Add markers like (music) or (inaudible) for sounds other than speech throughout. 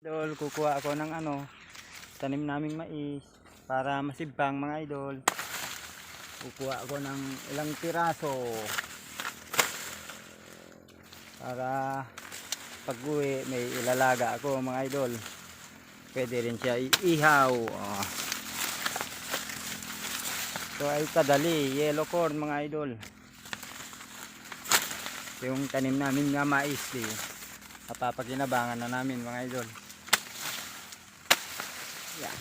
Idol, kukuha ako ng ano, tanim naming mais para masibang mga idol. Kukuha ako ng ilang piraso para pag uwi may ilalaga ako mga idol. Pwede rin siya iihaw. Oh. Ito ay kadali, yellow corn mga idol. Yung tanim namin nga mais eh. Napapakinabangan na namin mga idol. Yan.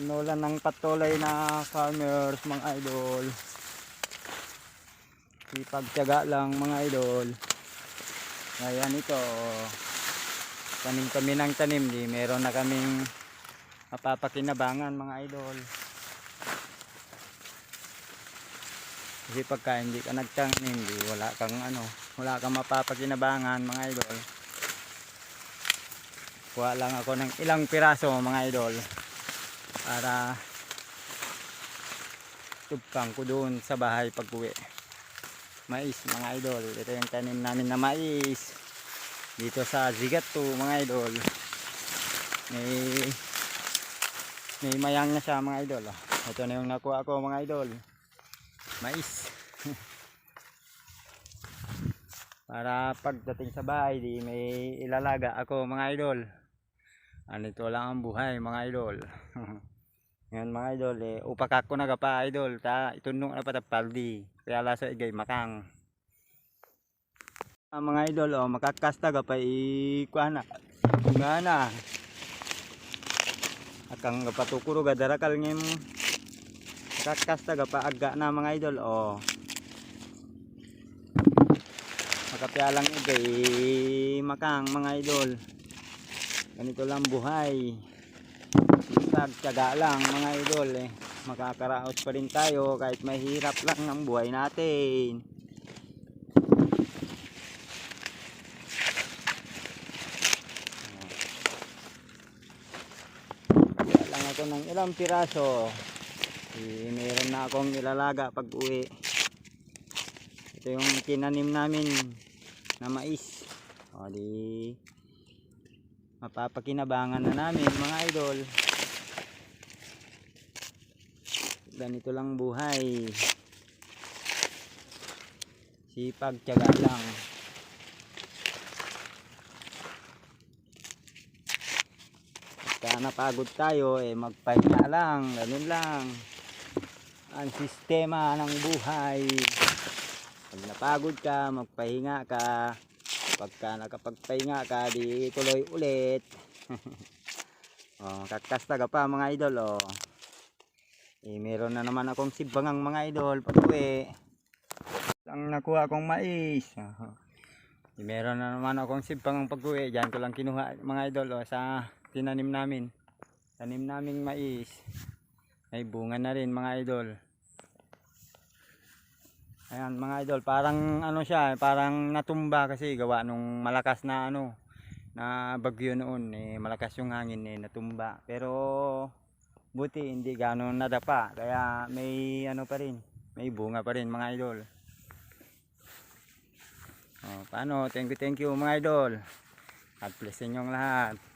Inulan ng patuloy na farmers mga idol. Ipagtyaga lang mga idol. Ngayon ito. Tanim kami ng tanim. Di meron na kaming mapapakinabangan mga idol. Kasi pagka hindi ka nagtanim, di wala kang ano, wala kang mapapakinabangan mga idol. Kuha lang ako ng ilang piraso mga idol para tubkang ko doon sa bahay pag uwi. Mais mga idol, ito yung tanim namin na mais dito sa Zigato mga idol. May may mayang na siya mga idol. Ito na yung nakuha ko mga idol. Mais. (laughs) Para pagdating sa bahay, di may ilalaga ako mga idol. Anito lang ang buhay mga idol. (laughs) Ngayon mga idol, eh, upakak ko na ka pa idol. Ta, itunong na patapaldi. Kaya laso igay makang. Ah, mga idol, oh, makakasta ka pa ikuha na. Nga na. Akang patukuro ga darakal ngem. Makakasta ka pa aga na mga idol, oh. Makapialang igay makang mga idol ganito lang buhay. Isag tiyaga lang mga idol eh. Makakaraos pa rin tayo kahit mahirap lang ang buhay natin. Kaya lang ako ng ilang piraso. Eh, mayroon na akong ilalaga pag uwi. Ito yung tinanim namin na mais. O mapapakinabangan na namin mga idol. Ganito lang buhay. Sipag tiyaga lang. Pagka napagod tayo eh magpahinga lang. Ganun lang. Ang sistema ng buhay. Pag napagod ka magpahinga ka pagka nakapagpahinga ka di tuloy ulit. (laughs) Oh, kakasta ka pa mga idol oh. eh, meron na naman akong sibangang mga idol pag uwi lang nakuha akong mais. Oh. eh, meron na naman akong sibangang pag uwi dyan ko lang kinuha mga idol oh, sa tinanim namin. Tanim naming mais. May bunga na rin mga idol Ayan mga idol, parang ano siya, parang natumba kasi gawa nung malakas na ano, na bagyo noon, eh, malakas yung hangin eh, natumba. Pero buti hindi gano'n nadapa, kaya may ano pa rin, may bunga pa rin mga idol. Oh, paano? Thank you, thank you mga idol. God bless inyong lahat.